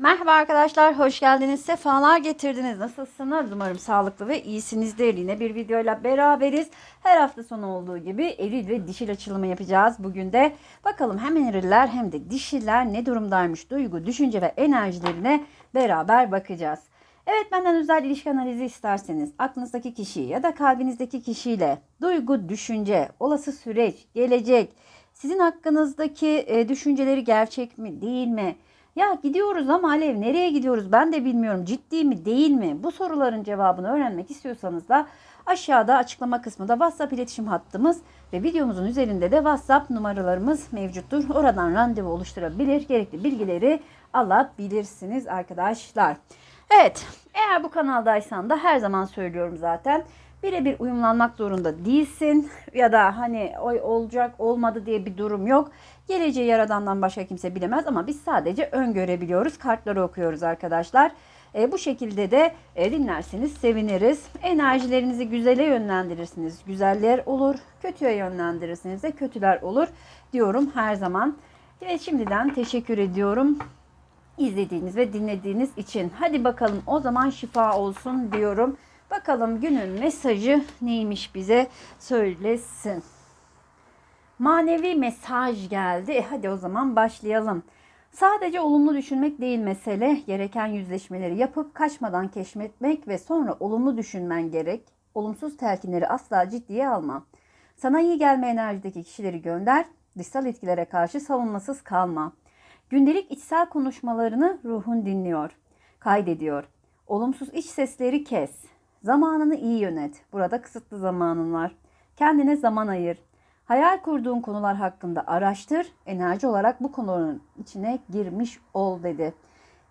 Merhaba arkadaşlar, hoş geldiniz. Sefalar getirdiniz. Nasılsınız? Umarım sağlıklı ve iyisinizdir. Yine bir videoyla beraberiz. Her hafta sonu olduğu gibi eril ve dişil açılımı yapacağız. Bugün de bakalım hem eriller hem de dişiller ne durumdaymış duygu, düşünce ve enerjilerine beraber bakacağız. Evet benden özel ilişki analizi isterseniz aklınızdaki kişi ya da kalbinizdeki kişiyle duygu, düşünce, olası süreç, gelecek, sizin hakkınızdaki e, düşünceleri gerçek mi değil mi? Ya gidiyoruz ama Alev nereye gidiyoruz ben de bilmiyorum ciddi mi değil mi? Bu soruların cevabını öğrenmek istiyorsanız da aşağıda açıklama kısmında WhatsApp iletişim hattımız ve videomuzun üzerinde de WhatsApp numaralarımız mevcuttur. Oradan randevu oluşturabilir, gerekli bilgileri alabilirsiniz arkadaşlar. Evet, eğer bu kanaldaysan da her zaman söylüyorum zaten. Birebir uyumlanmak zorunda değilsin ya da hani oy olacak olmadı diye bir durum yok. Geleceği yaradandan başka kimse bilemez ama biz sadece öngörebiliyoruz. Kartları okuyoruz arkadaşlar. E, bu şekilde de e, dinlerseniz seviniriz. Enerjilerinizi güzele yönlendirirsiniz. Güzeller olur. Kötüye yönlendirirsiniz de kötüler olur diyorum her zaman. Ve şimdiden teşekkür ediyorum izlediğiniz ve dinlediğiniz için. Hadi bakalım o zaman şifa olsun diyorum. Bakalım günün mesajı neymiş bize söylesin. Manevi mesaj geldi. E hadi o zaman başlayalım. Sadece olumlu düşünmek değil mesele. Gereken yüzleşmeleri yapıp kaçmadan keşfetmek ve sonra olumlu düşünmen gerek. Olumsuz telkinleri asla ciddiye alma. Sana iyi gelme enerjideki kişileri gönder. Dışsal etkilere karşı savunmasız kalma. Gündelik içsel konuşmalarını ruhun dinliyor, kaydediyor. Olumsuz iç sesleri kes. Zamanını iyi yönet. Burada kısıtlı zamanın var. Kendine zaman ayır. Hayal kurduğun konular hakkında araştır. Enerji olarak bu konuların içine girmiş ol dedi.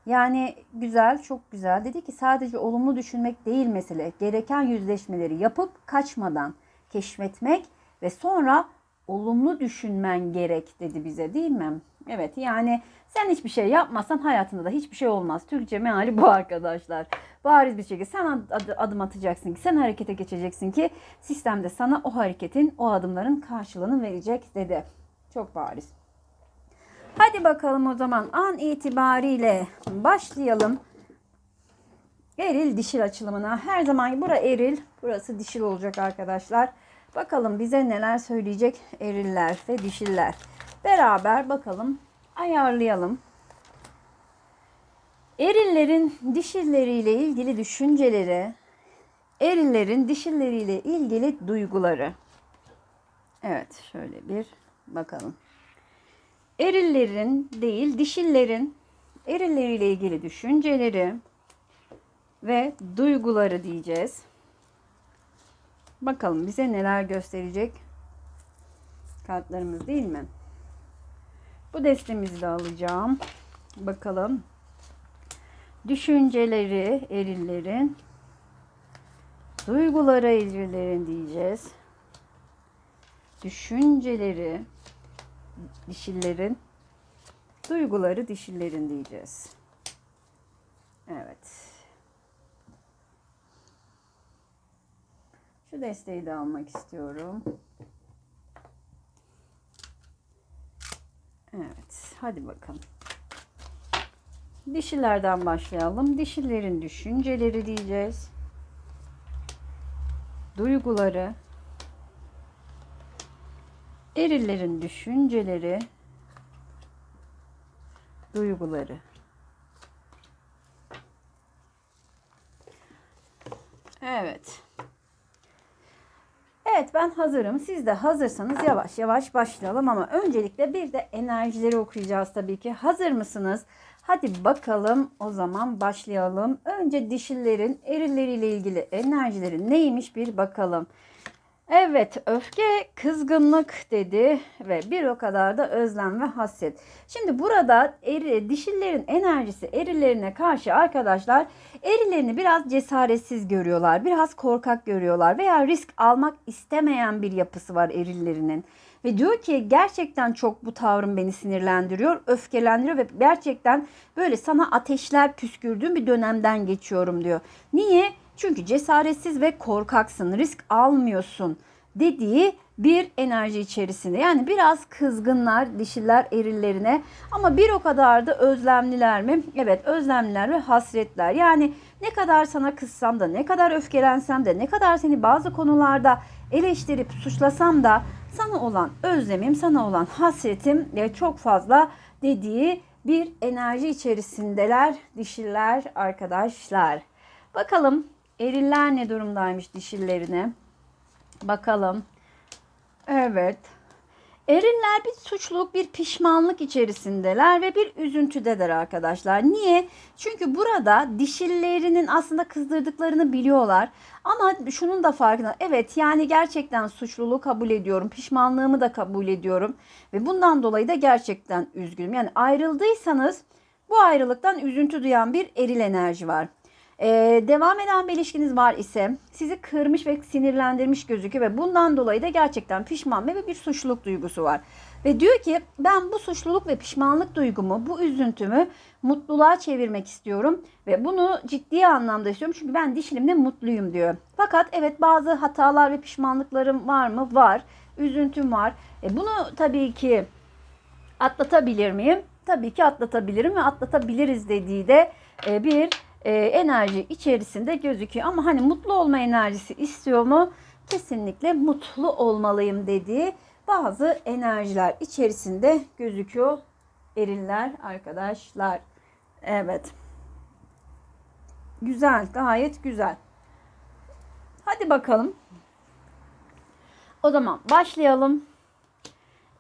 Yani güzel, çok güzel. Dedi ki sadece olumlu düşünmek değil mesele. Gereken yüzleşmeleri yapıp kaçmadan keşfetmek ve sonra olumlu düşünmen gerek dedi bize değil mi? Evet yani sen hiçbir şey yapmazsan hayatında da hiçbir şey olmaz. Türkçe meali bu arkadaşlar. Bariz bir şekilde sen ad- adım atacaksın ki sen harekete geçeceksin ki sistemde sana o hareketin o adımların karşılığını verecek dedi. Çok bariz. Hadi bakalım o zaman an itibariyle başlayalım. Eril dişil açılımına. Her zaman bura eril, burası dişil olacak arkadaşlar. Bakalım bize neler söyleyecek eriller ve dişiller. Beraber bakalım ayarlayalım. Erillerin dişilleriyle ilgili düşünceleri, erillerin dişilleriyle ilgili duyguları. Evet, şöyle bir bakalım. Erillerin değil, dişillerin erilleriyle ilgili düşünceleri ve duyguları diyeceğiz. Bakalım bize neler gösterecek kartlarımız değil mi? Bu destemizi de alacağım. Bakalım. Düşünceleri erillerin, duyguları erillerin diyeceğiz. Düşünceleri dişillerin, duyguları dişillerin diyeceğiz. Evet. Şu desteği de almak istiyorum. Evet, hadi bakalım. Dişilerden başlayalım. Dişilerin düşünceleri diyeceğiz. Duyguları. Erillerin düşünceleri. Duyguları. Evet. Hazırım. Siz de hazırsanız yavaş yavaş başlayalım ama öncelikle bir de enerjileri okuyacağız tabii ki. Hazır mısınız? Hadi bakalım o zaman başlayalım. Önce dişillerin erilleriyle ilgili enerjileri neymiş bir bakalım. Evet öfke, kızgınlık dedi ve bir o kadar da özlem ve hasret. Şimdi burada eri, dişillerin enerjisi erilerine karşı arkadaşlar erilerini biraz cesaretsiz görüyorlar. Biraz korkak görüyorlar veya risk almak istemeyen bir yapısı var erillerinin. Ve diyor ki gerçekten çok bu tavrım beni sinirlendiriyor, öfkelendiriyor ve gerçekten böyle sana ateşler püskürdüğüm bir dönemden geçiyorum diyor. Niye? Çünkü cesaretsiz ve korkaksın, risk almıyorsun. dediği bir enerji içerisinde. Yani biraz kızgınlar dişiler erillerine ama bir o kadar da özlemliler mi? Evet özlemliler ve hasretler. Yani ne kadar sana kızsam da ne kadar öfkelensem de ne kadar seni bazı konularda eleştirip suçlasam da sana olan özlemim, sana olan hasretim e, çok fazla dediği bir enerji içerisindeler dişiler arkadaşlar. Bakalım eriller ne durumdaymış dişillerine. Bakalım. Evet. Eriller bir suçluluk, bir pişmanlık içerisindeler ve bir üzüntüdeler arkadaşlar. Niye? Çünkü burada dişillerinin aslında kızdırdıklarını biliyorlar. Ama şunun da farkında. Evet yani gerçekten suçluluğu kabul ediyorum. Pişmanlığımı da kabul ediyorum. Ve bundan dolayı da gerçekten üzgünüm. Yani ayrıldıysanız bu ayrılıktan üzüntü duyan bir eril enerji var. Ee, devam eden bir ilişkiniz var ise sizi kırmış ve sinirlendirmiş gözüküyor ve bundan dolayı da gerçekten pişman ve bir suçluluk duygusu var. Ve diyor ki ben bu suçluluk ve pişmanlık duygumu, bu üzüntümü mutluluğa çevirmek istiyorum ve bunu ciddi anlamda istiyorum çünkü ben dişilimle mutluyum diyor. Fakat evet bazı hatalar ve pişmanlıklarım var mı? Var. Üzüntüm var. E bunu tabii ki atlatabilir miyim? Tabii ki atlatabilirim ve atlatabiliriz dediği de e, bir e, enerji içerisinde gözüküyor. Ama hani mutlu olma enerjisi istiyor mu? Kesinlikle mutlu olmalıyım dediği bazı enerjiler içerisinde gözüküyor eriller arkadaşlar. Evet. Güzel, gayet güzel. Hadi bakalım. O zaman başlayalım.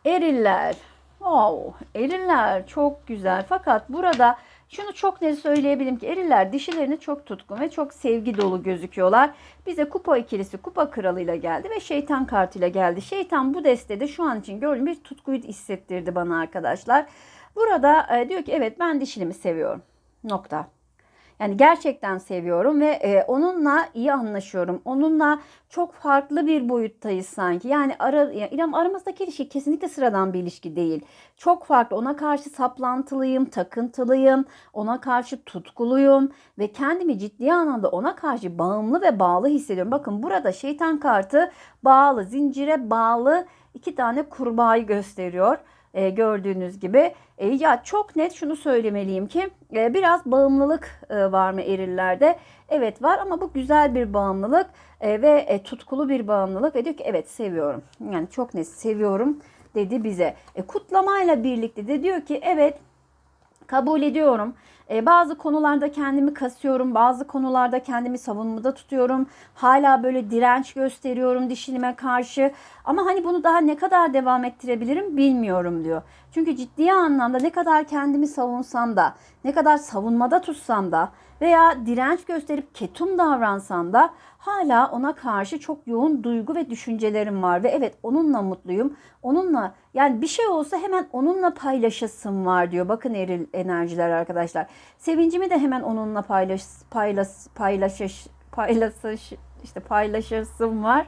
Eriller. Wow, eriller çok güzel. Fakat burada şunu çok net söyleyebilirim ki eriller dişilerini çok tutkun ve çok sevgi dolu gözüküyorlar. Bize kupa ikilisi kupa kralıyla geldi ve şeytan kartıyla geldi. Şeytan bu destede şu an için gördüğüm bir tutkuyu hissettirdi bana arkadaşlar. Burada e, diyor ki evet ben dişilimi seviyorum. Nokta. Yani gerçekten seviyorum ve e, onunla iyi anlaşıyorum. Onunla çok farklı bir boyuttayız sanki. Yani ara, yani İrem aramızdaki ilişki kesinlikle sıradan bir ilişki değil. Çok farklı. Ona karşı saplantılıyım, takıntılıyım, ona karşı tutkuluyum ve kendimi ciddi anlamda ona karşı bağımlı ve bağlı hissediyorum. Bakın burada şeytan kartı bağlı, zincire bağlı iki tane kurbağayı gösteriyor e, gördüğünüz gibi. E, ya çok net şunu söylemeliyim ki e, biraz bağımlılık e, var mı erillerde? Evet var ama bu güzel bir bağımlılık e, ve e, tutkulu bir bağımlılık ve diyor ki evet seviyorum. Yani çok net seviyorum dedi bize. E, kutlamayla birlikte de diyor ki evet kabul ediyorum. E, bazı konularda kendimi kasıyorum, bazı konularda kendimi savunmada tutuyorum. Hala böyle direnç gösteriyorum dişilime karşı. Ama hani bunu daha ne kadar devam ettirebilirim bilmiyorum diyor. Çünkü ciddi anlamda ne kadar kendimi savunsam da, ne kadar savunmada tutsam da veya direnç gösterip ketum davransam da hala ona karşı çok yoğun duygu ve düşüncelerim var ve evet onunla mutluyum. Onunla yani bir şey olsa hemen onunla paylaşasım var diyor. Bakın eril enerjiler arkadaşlar. Sevincimi de hemen onunla paylaş paylaş paylaşış paylaşış işte paylaşasım var.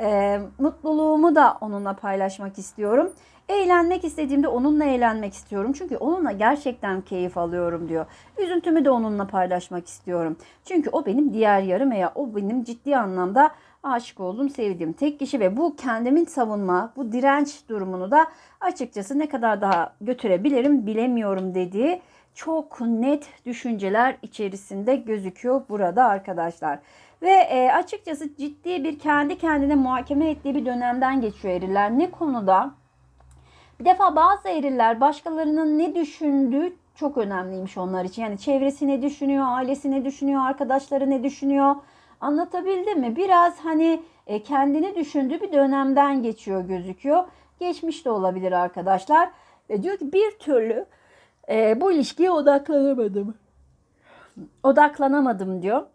Ee, mutluluğumu da onunla paylaşmak istiyorum. Eğlenmek istediğimde onunla eğlenmek istiyorum. Çünkü onunla gerçekten keyif alıyorum diyor. Üzüntümü de onunla paylaşmak istiyorum. Çünkü o benim diğer yarım veya o benim ciddi anlamda aşık olduğum, sevdiğim tek kişi ve bu kendimin savunma, bu direnç durumunu da açıkçası ne kadar daha götürebilirim bilemiyorum dediği çok net düşünceler içerisinde gözüküyor burada arkadaşlar. Ve e, açıkçası ciddi bir kendi kendine muhakeme ettiği bir dönemden geçiyor eriler. Ne konuda? Bir defa bazı eriller başkalarının ne düşündüğü çok önemliymiş onlar için. Yani çevresi ne düşünüyor, ailesi ne düşünüyor, arkadaşları ne düşünüyor. Anlatabildim mi? Biraz hani e, kendini düşündüğü bir dönemden geçiyor gözüküyor. Geçmiş de olabilir arkadaşlar. Ve diyor ki bir türlü e, bu ilişkiye odaklanamadım. Odaklanamadım diyor.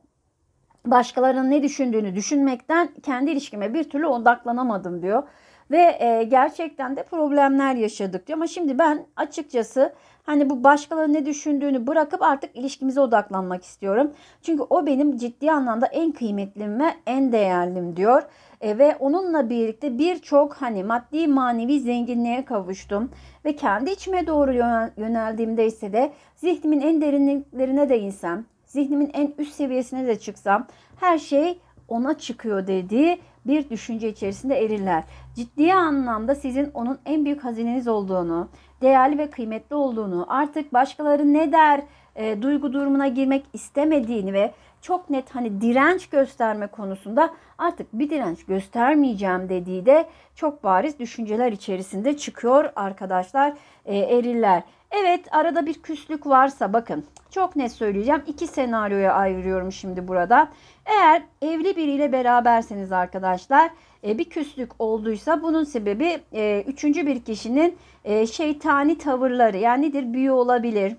Başkalarının ne düşündüğünü düşünmekten kendi ilişkime bir türlü odaklanamadım diyor. Ve e, gerçekten de problemler yaşadık diyor. Ama şimdi ben açıkçası hani bu başkalarının ne düşündüğünü bırakıp artık ilişkimize odaklanmak istiyorum. Çünkü o benim ciddi anlamda en kıymetlim ve en değerlim diyor. E, ve onunla birlikte birçok hani maddi manevi zenginliğe kavuştum. Ve kendi içime doğru yöneldiğimde ise de zihnimin en derinliklerine de insem, zihnimin en üst seviyesine de çıksam her şey ona çıkıyor dediği bir düşünce içerisinde eriller. Ciddi anlamda sizin onun en büyük hazineniz olduğunu, değerli ve kıymetli olduğunu, artık başkaları ne der e, duygu durumuna girmek istemediğini ve çok net hani direnç gösterme konusunda artık bir direnç göstermeyeceğim dediği de çok bariz düşünceler içerisinde çıkıyor arkadaşlar e, eriller. Evet arada bir küslük varsa bakın çok net söyleyeceğim. iki senaryoya ayırıyorum şimdi burada. Eğer evli biriyle beraberseniz arkadaşlar e, bir küslük olduysa bunun sebebi e, üçüncü bir kişinin e, şeytani tavırları yani nedir büyü olabilir,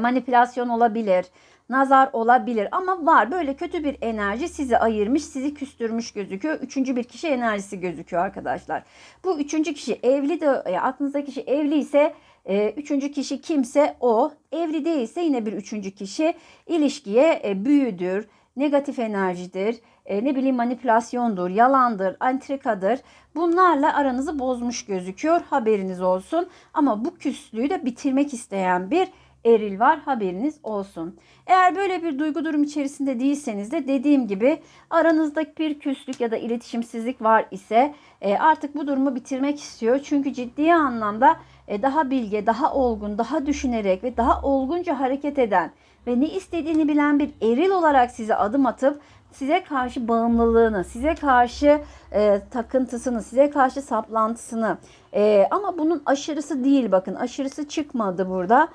manipülasyon olabilir, nazar olabilir ama var böyle kötü bir enerji sizi ayırmış, sizi küstürmüş gözüküyor. Üçüncü bir kişi enerjisi gözüküyor arkadaşlar. Bu üçüncü kişi evli de e, aklınızdaki kişi evli ise e, üçüncü kişi kimse o. Evli değilse yine bir üçüncü kişi ilişkiye e, büyüdür, negatif enerjidir, e, ne bileyim manipülasyondur, yalandır, antrikadır. Bunlarla aranızı bozmuş gözüküyor. Haberiniz olsun. Ama bu küslüğü de bitirmek isteyen bir eril var haberiniz olsun. Eğer böyle bir duygu durum içerisinde değilseniz de dediğim gibi aranızda bir küslük ya da iletişimsizlik var ise e, artık bu durumu bitirmek istiyor. Çünkü ciddi anlamda e, daha bilge, daha olgun, daha düşünerek ve daha olgunca hareket eden ve ne istediğini bilen bir eril olarak size adım atıp size karşı bağımlılığını, size karşı e, takıntısını, size karşı saplantısını e, ama bunun aşırısı değil bakın aşırısı çıkmadı burada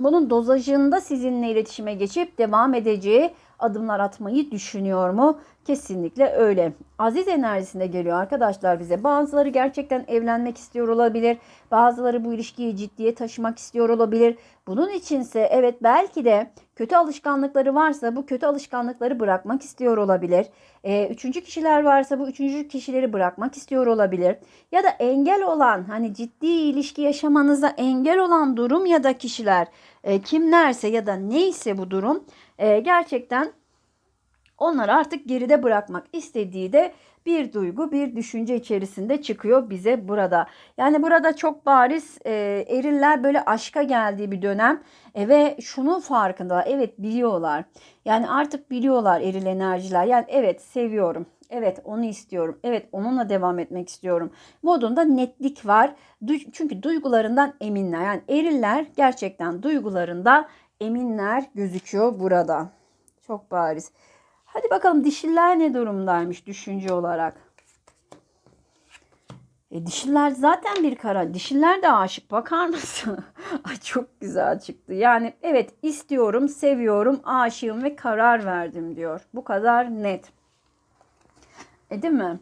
bunun dozajında sizinle iletişime geçip devam edeceği adımlar atmayı düşünüyor mu? Kesinlikle öyle. Aziz enerjisinde geliyor arkadaşlar bize. Bazıları gerçekten evlenmek istiyor olabilir. Bazıları bu ilişkiyi ciddiye taşımak istiyor olabilir. Bunun içinse evet belki de kötü alışkanlıkları varsa bu kötü alışkanlıkları bırakmak istiyor olabilir. Ee, üçüncü kişiler varsa bu üçüncü kişileri bırakmak istiyor olabilir. Ya da engel olan hani ciddi ilişki yaşamanıza engel olan durum ya da kişiler e, kimlerse ya da neyse bu durum e, gerçekten onları artık geride bırakmak istediği de bir duygu, bir düşünce içerisinde çıkıyor bize burada. Yani burada çok bariz e, eriller böyle aşka geldiği bir dönem e, ve şunun farkında. Evet biliyorlar. Yani artık biliyorlar eril enerjiler. Yani evet seviyorum. Evet onu istiyorum. Evet onunla devam etmek istiyorum. Modunda netlik var. Du- çünkü duygularından eminler. Yani eriller gerçekten duygularında eminler gözüküyor burada. Çok bariz. Hadi bakalım dişiller ne durumdaymış düşünce olarak. E, dişiller zaten bir kara. Dişiller de aşık. Bakar mısın? Ay çok güzel çıktı. Yani evet istiyorum, seviyorum, aşığım ve karar verdim diyor. Bu kadar net. E, değil mi?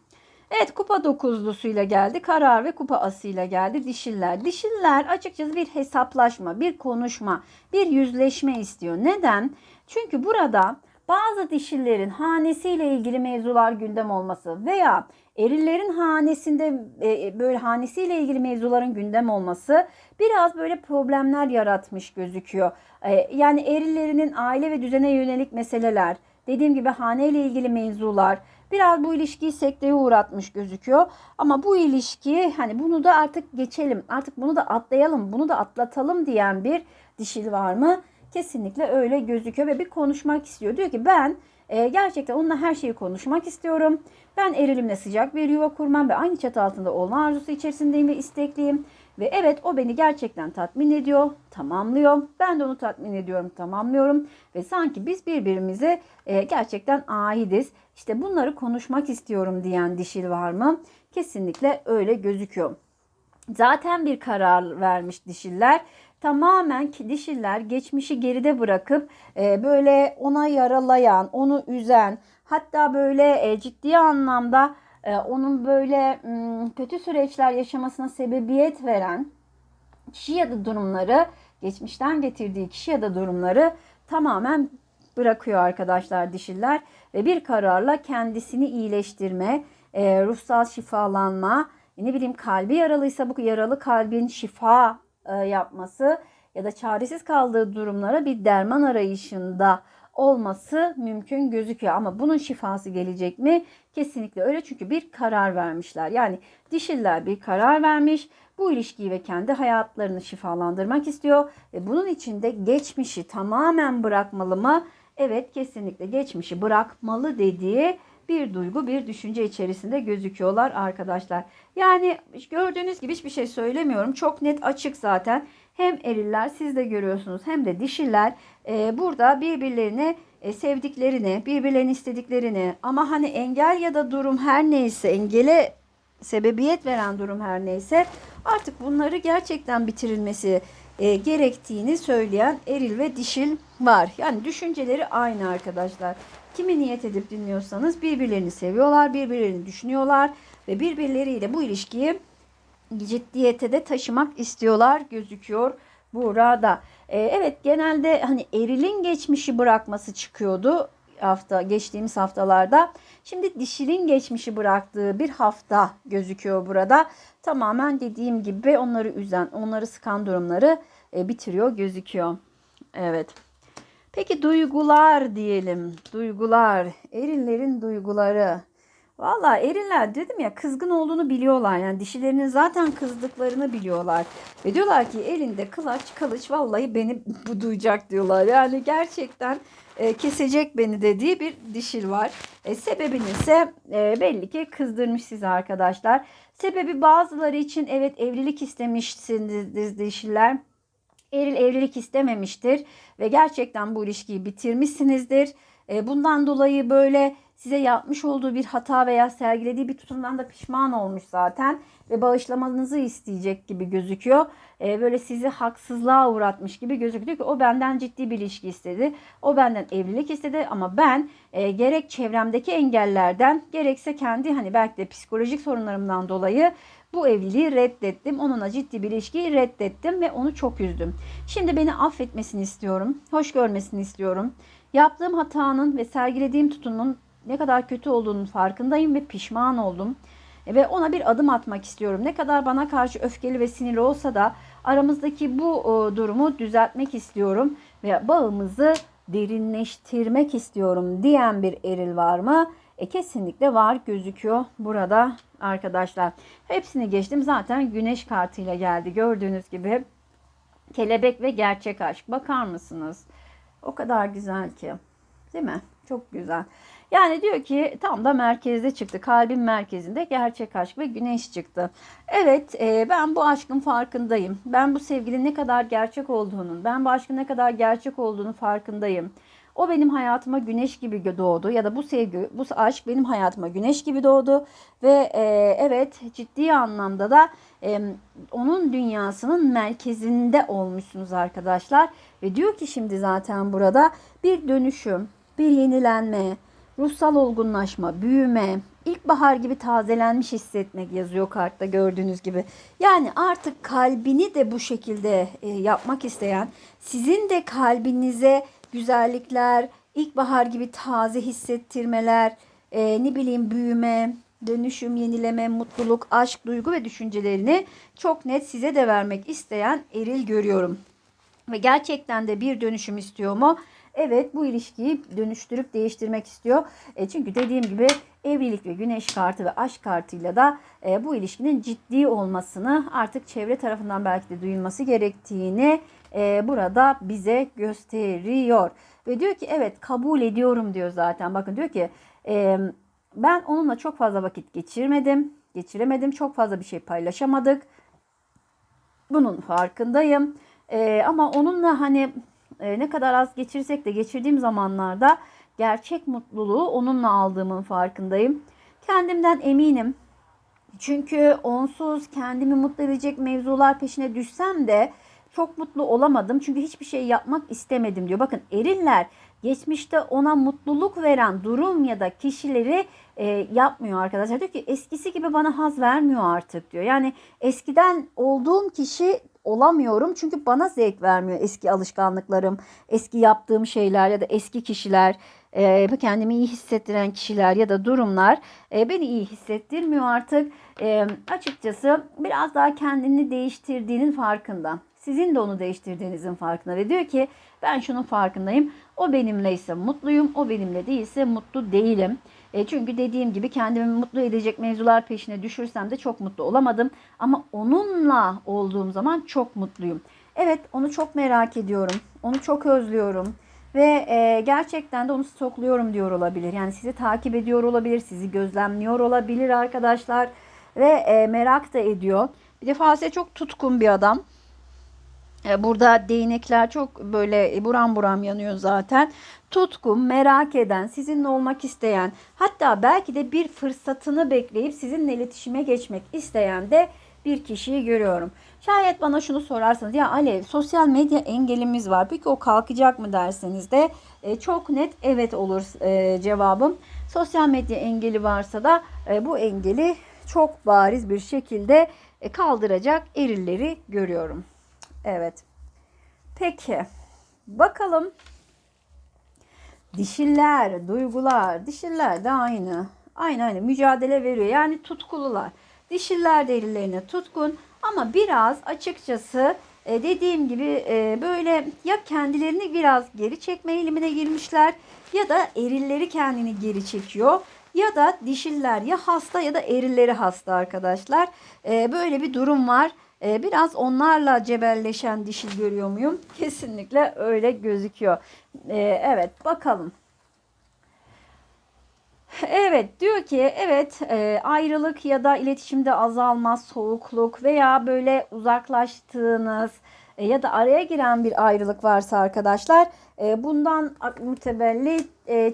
Evet kupa dokuzlusuyla geldi. Karar ve kupa asıyla geldi dişiller. Dişiller açıkçası bir hesaplaşma, bir konuşma, bir yüzleşme istiyor. Neden? Çünkü burada bazı dişillerin hanesiyle ilgili mevzular gündem olması veya erillerin hanesinde e, böyle hanesiyle ilgili mevzuların gündem olması biraz böyle problemler yaratmış gözüküyor. E, yani erillerinin aile ve düzene yönelik meseleler, dediğim gibi haneyle ilgili mevzular biraz bu ilişkiyi sekteye uğratmış gözüküyor. Ama bu ilişki hani bunu da artık geçelim, artık bunu da atlayalım, bunu da atlatalım diyen bir dişil var mı? Kesinlikle öyle gözüküyor ve bir konuşmak istiyor. Diyor ki ben e, gerçekten onunla her şeyi konuşmak istiyorum. Ben erilimle sıcak bir yuva kurmam ve aynı çatı altında olma arzusu içerisindeyim ve istekliyim. Ve evet o beni gerçekten tatmin ediyor, tamamlıyor. Ben de onu tatmin ediyorum, tamamlıyorum. Ve sanki biz birbirimize e, gerçekten aidiz. İşte bunları konuşmak istiyorum diyen dişil var mı? Kesinlikle öyle gözüküyor. Zaten bir karar vermiş dişiller tamamen dişiller geçmişi geride bırakıp e, böyle ona yaralayan, onu üzen, hatta böyle e, ciddi anlamda onun böyle kötü süreçler yaşamasına sebebiyet veren kişi ya da durumları, geçmişten getirdiği kişi ya da durumları tamamen bırakıyor arkadaşlar dişiller ve bir kararla kendisini iyileştirme, e, ruhsal şifalanma, ne bileyim kalbi yaralıysa bu yaralı kalbin şifa e, yapması ya da çaresiz kaldığı durumlara bir derman arayışında olması mümkün gözüküyor. Ama bunun şifası gelecek mi? Kesinlikle öyle çünkü bir karar vermişler. Yani dişiller bir karar vermiş. Bu ilişkiyi ve kendi hayatlarını şifalandırmak istiyor. Ve bunun için de geçmişi tamamen bırakmalı mı? evet kesinlikle geçmişi bırakmalı dediği bir duygu, bir düşünce içerisinde gözüküyorlar arkadaşlar. Yani gördüğünüz gibi hiçbir şey söylemiyorum. Çok net açık zaten. Hem eriller siz de görüyorsunuz hem de dişiler e, burada birbirlerini e, sevdiklerini, birbirlerini istediklerini ama hani engel ya da durum her neyse engele sebebiyet veren durum her neyse artık bunları gerçekten bitirilmesi e, gerektiğini söyleyen eril ve dişil var. Yani düşünceleri aynı arkadaşlar. Kimi niyet edip dinliyorsanız birbirlerini seviyorlar, birbirlerini düşünüyorlar ve birbirleriyle bu ilişkiyi ciddiyete de taşımak istiyorlar gözüküyor burada. Ee, evet genelde hani erilin geçmişi bırakması çıkıyordu hafta geçtiğimiz haftalarda. Şimdi dişilin geçmişi bıraktığı bir hafta gözüküyor burada. Tamamen dediğim gibi onları üzen, onları sıkan durumları e, bitiriyor gözüküyor. Evet. Peki duygular diyelim. Duygular. Erillerin duyguları. Valla eriller dedim ya kızgın olduğunu biliyorlar. Yani dişilerinin zaten kızdıklarını biliyorlar. Ve diyorlar ki elinde kılaç kılıç vallahi beni bu duyacak diyorlar. Yani gerçekten e, kesecek beni dediği bir dişil var. E, sebebini ise e, belli ki kızdırmış sizi arkadaşlar. Sebebi bazıları için evet evlilik istemişsiniz dişiller. Eril evlilik istememiştir ve gerçekten bu ilişkiyi bitirmişsinizdir. E, bundan dolayı böyle size yapmış olduğu bir hata veya sergilediği bir tutumdan da pişman olmuş zaten ve bağışlamanızı isteyecek gibi gözüküyor. E, böyle sizi haksızlığa uğratmış gibi gözüküyor ki o benden ciddi bir ilişki istedi. O benden evlilik istedi ama ben e, gerek çevremdeki engellerden gerekse kendi hani belki de psikolojik sorunlarımdan dolayı bu evliliği reddettim. Onunla ciddi bir ilişkiyi reddettim ve onu çok üzdüm. Şimdi beni affetmesini istiyorum. Hoş görmesini istiyorum. Yaptığım hatanın ve sergilediğim tutumun ne kadar kötü olduğunun farkındayım ve pişman oldum. Ve ona bir adım atmak istiyorum. Ne kadar bana karşı öfkeli ve sinirli olsa da aramızdaki bu e, durumu düzeltmek istiyorum. Ve bağımızı derinleştirmek istiyorum diyen bir eril var mı? E kesinlikle var gözüküyor burada arkadaşlar. Hepsini geçtim zaten güneş kartıyla geldi gördüğünüz gibi. Kelebek ve gerçek aşk bakar mısınız? O kadar güzel ki değil mi? Çok güzel. Yani diyor ki tam da merkezde çıktı. Kalbin merkezinde gerçek aşk ve güneş çıktı. Evet e, ben bu aşkın farkındayım. Ben bu sevginin ne kadar gerçek olduğunun, ben bu aşkın ne kadar gerçek olduğunu farkındayım. O benim hayatıma güneş gibi doğdu ya da bu sevgi, bu aşk benim hayatıma güneş gibi doğdu ve e, evet ciddi anlamda da e, onun dünyasının merkezinde olmuşsunuz arkadaşlar ve diyor ki şimdi zaten burada bir dönüşüm, bir yenilenme, ruhsal olgunlaşma, büyüme, ilkbahar gibi tazelenmiş hissetmek yazıyor kartta gördüğünüz gibi. Yani artık kalbini de bu şekilde e, yapmak isteyen, sizin de kalbinize güzellikler, ilkbahar gibi taze hissettirmeler, e, ne bileyim büyüme, dönüşüm, yenileme, mutluluk, aşk, duygu ve düşüncelerini çok net size de vermek isteyen eril görüyorum. Ve gerçekten de bir dönüşüm istiyor mu? Evet bu ilişkiyi dönüştürüp değiştirmek istiyor. E, çünkü dediğim gibi evlilik ve güneş kartı ve aşk kartıyla da e, bu ilişkinin ciddi olmasını artık çevre tarafından belki de duyulması gerektiğini e, burada bize gösteriyor. Ve diyor ki evet kabul ediyorum diyor zaten. Bakın diyor ki e, ben onunla çok fazla vakit geçirmedim. Geçiremedim. Çok fazla bir şey paylaşamadık. Bunun farkındayım. E, ama onunla hani e, ne kadar az geçirsek de geçirdiğim zamanlarda gerçek mutluluğu onunla aldığımın farkındayım. Kendimden eminim. Çünkü onsuz kendimi mutlu edecek mevzular peşine düşsem de çok mutlu olamadım. Çünkü hiçbir şey yapmak istemedim diyor. Bakın eriller geçmişte ona mutluluk veren durum ya da kişileri e, yapmıyor arkadaşlar. Diyor ki eskisi gibi bana haz vermiyor artık diyor. Yani eskiden olduğum kişi olamıyorum çünkü bana zevk vermiyor eski alışkanlıklarım, eski yaptığım şeyler ya da eski kişiler, e, kendimi iyi hissettiren kişiler ya da durumlar e, beni iyi hissettirmiyor artık. E, açıkçası biraz daha kendini değiştirdiğinin farkında. Sizin de onu değiştirdiğinizin farkında ve diyor ki ben şunun farkındayım. O benimleyse mutluyum, o benimle değilse mutlu değilim. E çünkü dediğim gibi kendimi mutlu edecek mevzular peşine düşürsem de çok mutlu olamadım. Ama onunla olduğum zaman çok mutluyum. Evet onu çok merak ediyorum. Onu çok özlüyorum. ve e, gerçekten de onu stokluyorum diyor olabilir. Yani sizi takip ediyor olabilir, sizi gözlemliyor olabilir arkadaşlar ve e, merak da ediyor. Bir size çok tutkun bir adam. E, Burada değnekler çok böyle buram buram yanıyor zaten. Tutkun, merak eden, sizinle olmak isteyen, hatta belki de bir fırsatını bekleyip sizinle iletişime geçmek isteyen de bir kişiyi görüyorum. Şayet bana şunu sorarsanız ya Alev sosyal medya engelimiz var. Peki o kalkacak mı derseniz de e, çok net evet olur e, cevabım. Sosyal medya engeli varsa da e, bu engeli çok bariz bir şekilde e, kaldıracak erilleri görüyorum. Evet. Peki. Bakalım. Dişiller, duygular. Dişiller de aynı. Aynı aynı mücadele veriyor. Yani tutkulular. Dişiller de erilerine tutkun ama biraz açıkçası e, dediğim gibi e, böyle ya kendilerini biraz geri çekme eğilimine girmişler ya da erilleri kendini geri çekiyor ya da dişiller ya hasta ya da erilleri hasta arkadaşlar. E, böyle bir durum var. E, biraz onlarla cebelleşen dişil görüyor muyum? Kesinlikle öyle gözüküyor. E, evet bakalım. Evet diyor ki evet e, ayrılık ya da iletişimde azalma, soğukluk veya böyle uzaklaştığınız e, ya da araya giren bir ayrılık varsa arkadaşlar e, bundan mütevellit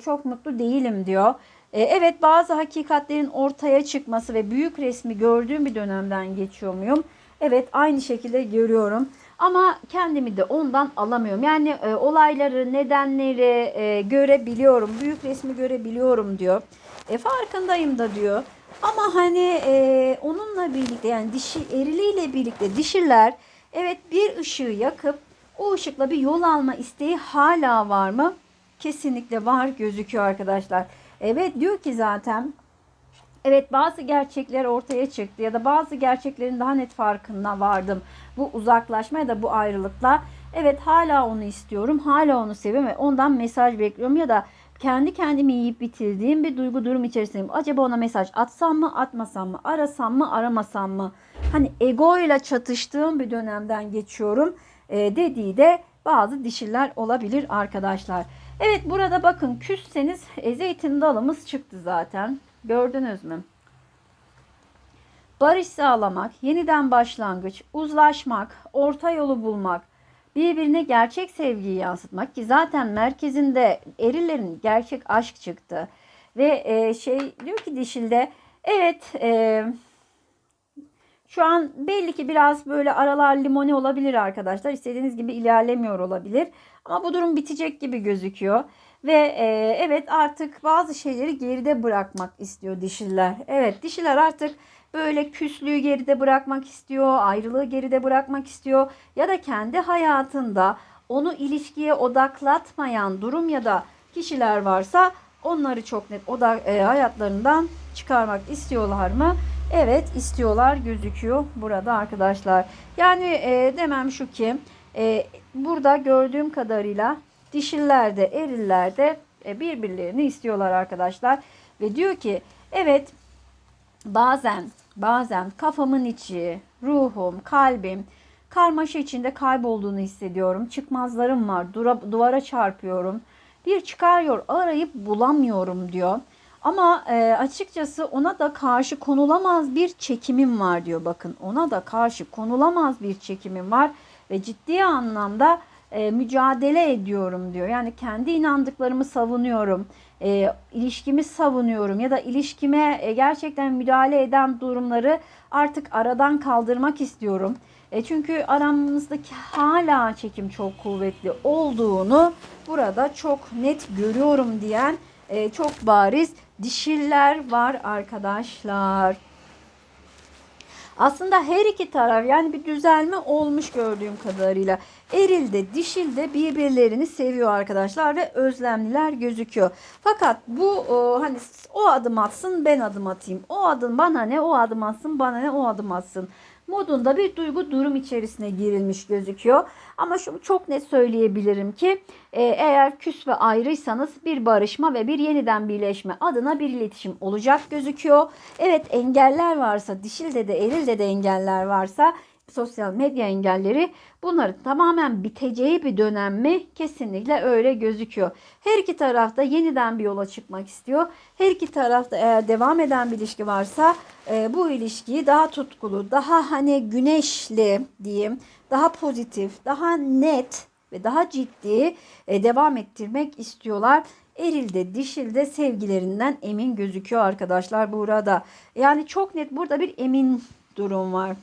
çok mutlu değilim diyor. Evet bazı hakikatlerin ortaya çıkması ve büyük resmi gördüğüm bir dönemden geçiyor muyum? Evet aynı şekilde görüyorum. Ama kendimi de ondan alamıyorum. Yani e, olayları, nedenleri e, görebiliyorum. Büyük resmi görebiliyorum diyor. E, farkındayım da diyor. Ama hani e, onunla birlikte yani dişi eriliyle birlikte dişiler evet bir ışığı yakıp o ışıkla bir yol alma isteği hala var mı? Kesinlikle var gözüküyor arkadaşlar. Evet diyor ki zaten Evet bazı gerçekler ortaya çıktı ya da bazı gerçeklerin daha net farkına vardım. Bu uzaklaşma ya da bu ayrılıkla. Evet hala onu istiyorum. Hala onu seviyorum ve ondan mesaj bekliyorum ya da kendi kendimi yiyip bitirdiğim bir duygu durum içerisindeyim. Acaba ona mesaj atsam mı, atmasam mı, arasam mı, aramasam mı? Hani ego ile çatıştığım bir dönemden geçiyorum e, dediği de bazı dişiler olabilir arkadaşlar. Evet burada bakın küsseniz e, zeytin dalımız çıktı zaten. Gördünüz mü? Barış sağlamak, yeniden başlangıç, uzlaşmak, orta yolu bulmak, birbirine gerçek sevgiyi yansıtmak ki zaten merkezinde erilerin gerçek aşk çıktı. Ve e, şey diyor ki dişilde evet e, şu an belli ki biraz böyle aralar limoni olabilir arkadaşlar. İstediğiniz gibi ilerlemiyor olabilir. Ama bu durum bitecek gibi gözüküyor. Ve e, evet artık bazı şeyleri geride bırakmak istiyor dişiler. Evet dişiler artık böyle küslüğü geride bırakmak istiyor, ayrılığı geride bırakmak istiyor ya da kendi hayatında onu ilişkiye odaklatmayan durum ya da kişiler varsa onları çok net odak e, hayatlarından çıkarmak istiyorlar mı? Evet istiyorlar gözüküyor burada arkadaşlar. Yani e, demem şu ki e, burada gördüğüm kadarıyla dişillerde erillerde e, birbirlerini istiyorlar arkadaşlar. Ve diyor ki evet bazen bazen kafamın içi, ruhum, kalbim karmaşa içinde kaybolduğunu hissediyorum. Çıkmazlarım var. Dura, duvara çarpıyorum. Bir çıkarıyor arayıp bulamıyorum diyor. Ama e, açıkçası ona da karşı konulamaz bir çekimim var diyor. Bakın ona da karşı konulamaz bir çekimim var ve ciddi anlamda e, mücadele ediyorum diyor. Yani kendi inandıklarımı savunuyorum. E, ilişkimi savunuyorum ya da ilişkime e, gerçekten müdahale eden durumları artık aradan kaldırmak istiyorum. E, çünkü aramızdaki hala çekim çok kuvvetli olduğunu burada çok net görüyorum diyen e, çok bariz dişiller var arkadaşlar. Aslında her iki taraf yani bir düzelme olmuş gördüğüm kadarıyla. Eril de dişil de birbirlerini seviyor arkadaşlar ve özlemliler gözüküyor. Fakat bu o, hani o adım atsın ben adım atayım. O adım bana ne o adım atsın bana ne o adım atsın modunda bir duygu durum içerisine girilmiş gözüküyor. Ama şunu çok net söyleyebilirim ki e, eğer küs ve ayrıysanız bir barışma ve bir yeniden birleşme adına bir iletişim olacak gözüküyor. Evet engeller varsa dişilde de erilde de engeller varsa sosyal medya engelleri bunların tamamen biteceği bir dönem mi? Kesinlikle öyle gözüküyor. Her iki tarafta yeniden bir yola çıkmak istiyor. Her iki tarafta eğer devam eden bir ilişki varsa e, bu ilişkiyi daha tutkulu, daha hani güneşli diyeyim, daha pozitif, daha net ve daha ciddi e, devam ettirmek istiyorlar. Eril de dişil de sevgilerinden emin gözüküyor arkadaşlar burada. Yani çok net burada bir emin durum var.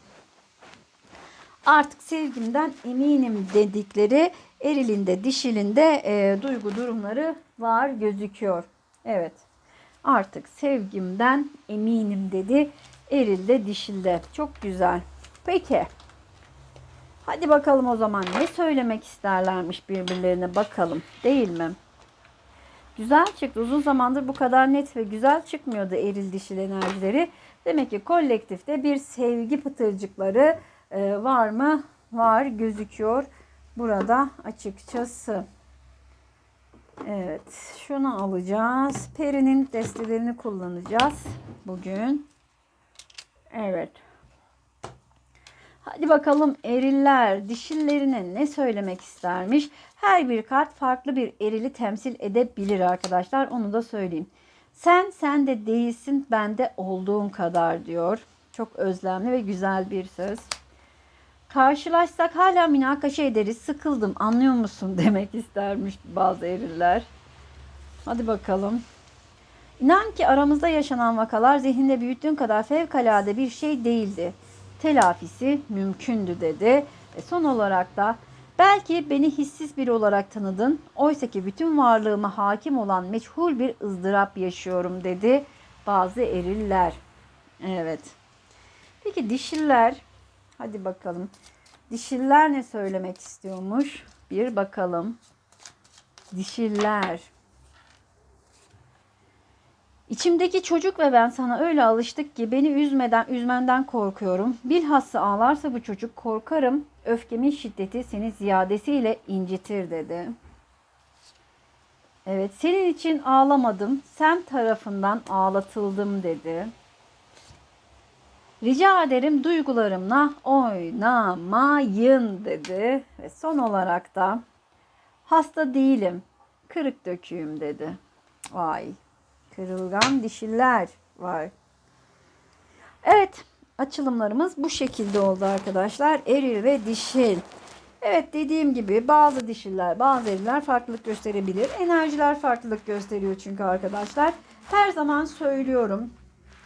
Artık sevgimden eminim dedikleri erilinde dişilinde e, duygu durumları var gözüküyor. Evet artık sevgimden eminim dedi erilde dişilde. Çok güzel. Peki. Hadi bakalım o zaman ne söylemek isterlermiş birbirlerine bakalım değil mi? Güzel çıktı. Uzun zamandır bu kadar net ve güzel çıkmıyordu eril dişil enerjileri. Demek ki kolektifte bir sevgi pıtırcıkları e, var mı? Var gözüküyor burada açıkçası. Evet şunu alacağız. Peri'nin destelerini kullanacağız bugün. Evet. Hadi bakalım eriller dişillerine ne söylemek istermiş? Her bir kart farklı bir erili temsil edebilir arkadaşlar. Onu da söyleyeyim. Sen sen de değilsin ben de olduğun kadar diyor. Çok özlemli ve güzel bir söz. Karşılaşsak hala münakaşa ederiz. Sıkıldım anlıyor musun demek istermiş bazı eriller. Hadi bakalım. İnan ki aramızda yaşanan vakalar zihinde büyüttüğün kadar fevkalade bir şey değildi. Telafisi mümkündü dedi. Ve son olarak da belki beni hissiz biri olarak tanıdın. Oysa ki bütün varlığıma hakim olan meçhul bir ızdırap yaşıyorum dedi bazı eriller. Evet. Peki dişiller Hadi bakalım. Dişiller ne söylemek istiyormuş? Bir bakalım. Dişiller. İçimdeki çocuk ve ben sana öyle alıştık ki beni üzmeden üzmenden korkuyorum. Bilhassa ağlarsa bu çocuk korkarım. Öfkemin şiddeti seni ziyadesiyle incitir dedi. Evet senin için ağlamadım. Sen tarafından ağlatıldım dedi. Rica ederim duygularımla oynamayın dedi. Ve son olarak da hasta değilim, kırık döküyüm dedi. Vay, kırılgan dişiller var. Evet, açılımlarımız bu şekilde oldu arkadaşlar. Eril ve dişil. Evet dediğim gibi bazı dişiller, bazı eriller farklılık gösterebilir. Enerjiler farklılık gösteriyor çünkü arkadaşlar. Her zaman söylüyorum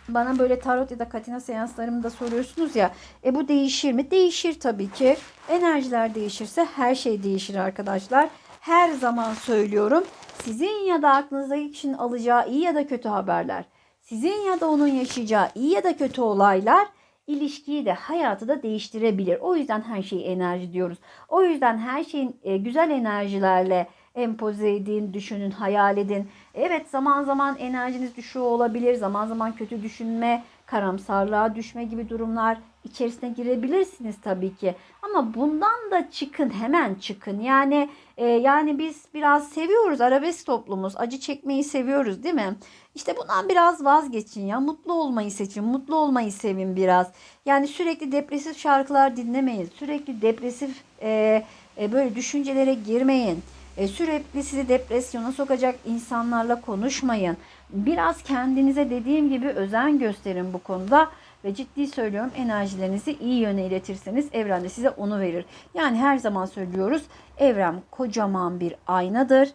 bana böyle tarot ya da katina seanslarımda soruyorsunuz ya. E bu değişir mi? Değişir tabii ki. Enerjiler değişirse her şey değişir arkadaşlar. Her zaman söylüyorum. Sizin ya da aklınızdaki kişinin alacağı iyi ya da kötü haberler. Sizin ya da onun yaşayacağı iyi ya da kötü olaylar ilişkiyi de hayatı da değiştirebilir. O yüzden her şeyi enerji diyoruz. O yüzden her şeyin e, güzel enerjilerle empoze edin, düşünün, hayal edin. Evet zaman zaman enerjiniz düşüyor olabilir. Zaman zaman kötü düşünme, karamsarlığa düşme gibi durumlar içerisine girebilirsiniz tabii ki. Ama bundan da çıkın, hemen çıkın. Yani e, yani biz biraz seviyoruz arabesk toplumumuz. Acı çekmeyi seviyoruz değil mi? İşte bundan biraz vazgeçin ya. Mutlu olmayı seçin. Mutlu olmayı sevin biraz. Yani sürekli depresif şarkılar dinlemeyin. Sürekli depresif e, e, böyle düşüncelere girmeyin. E, sürekli sizi depresyona sokacak insanlarla konuşmayın. Biraz kendinize dediğim gibi özen gösterin bu konuda ve ciddi söylüyorum enerjilerinizi iyi yöne iletirseniz evren de size onu verir. Yani her zaman söylüyoruz evren kocaman bir aynadır.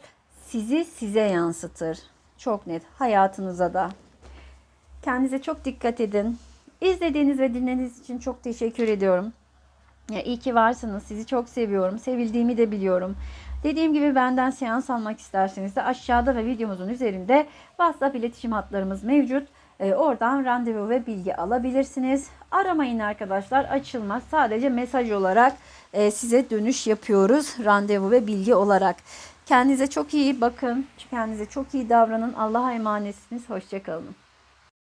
Sizi size yansıtır. Çok net hayatınıza da. Kendinize çok dikkat edin. İzlediğiniz ve dinlediğiniz için çok teşekkür ediyorum. Ya iyi ki varsınız. Sizi çok seviyorum. Sevildiğimi de biliyorum. Dediğim gibi benden seans almak isterseniz de aşağıda ve videomuzun üzerinde WhatsApp iletişim hatlarımız mevcut. Ee, oradan randevu ve bilgi alabilirsiniz. Aramayın arkadaşlar açılmaz. Sadece mesaj olarak e, size dönüş yapıyoruz. Randevu ve bilgi olarak. Kendinize çok iyi bakın. Kendinize çok iyi davranın. Allah'a emanetsiniz. Hoşçakalın.